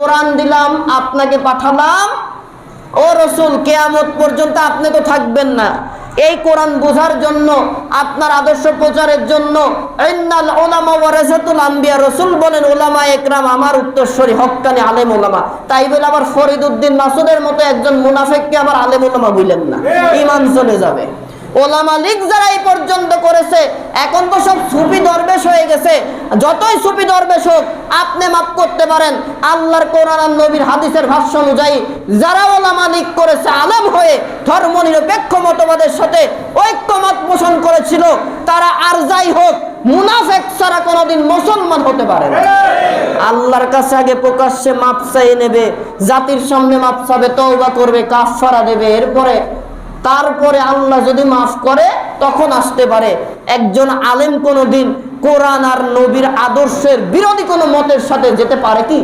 কোরআন দিলাম আপনাকে পাঠালাম। ও রসুল কেয়ামত পর্যন্ত আপনি তো থাকবেন না। এই কোরআন বোঝার জন্য আপনার আদর্শ প্রচারের জন্য ইন্নাল উলামা আম্বিয়া রসুল বলেন ওলামা একরাম আমার উত্তরস্বরী হক্কানি আলেম ওলামা তাই বলে আবার ফরিদ উদ্দিন মাসুদের মতো একজন মুনাফেককে আবার আলেম ওলামা বললেন না। ইমান চলে যাবে। ওলামা লীগ যারা এই পর্যন্ত করেছে, এখন তো সব সুফি দরবেশ হয়ে গেছে। যতই সুফি দরবেশ হোক, আপনি মাফ করতে পারেন। আল্লাহর কোরআন নবীর হাদিসের ভাষ্য অনুযায়ী, যারা ওলামা লীগ করেছে, আলেম হয়ে ধর্ম নিরপেক্ষ মতবাদের সাথে ঐক্যমত পোষণ করেছিল, তারা আর যাই হোক, মুনাফেক ছাড়া কোনোদিন মুসলমান হতে পারে না। আল্লাহর কাছে আগে প্রকাশ্যে মাপ চাই নেবে, জাতির সামনে মাপ চাবে তওবা করবে কাফারা দেবে, এরপরে তারপরে আল্লাহ যদি মাফ করে, তখন আসতে পারে। একজন আলেম কোনো দিন কোরআন আর নবীর আদর্শের বিরোধী কোনো মতের সাথে যেতে পারে কি?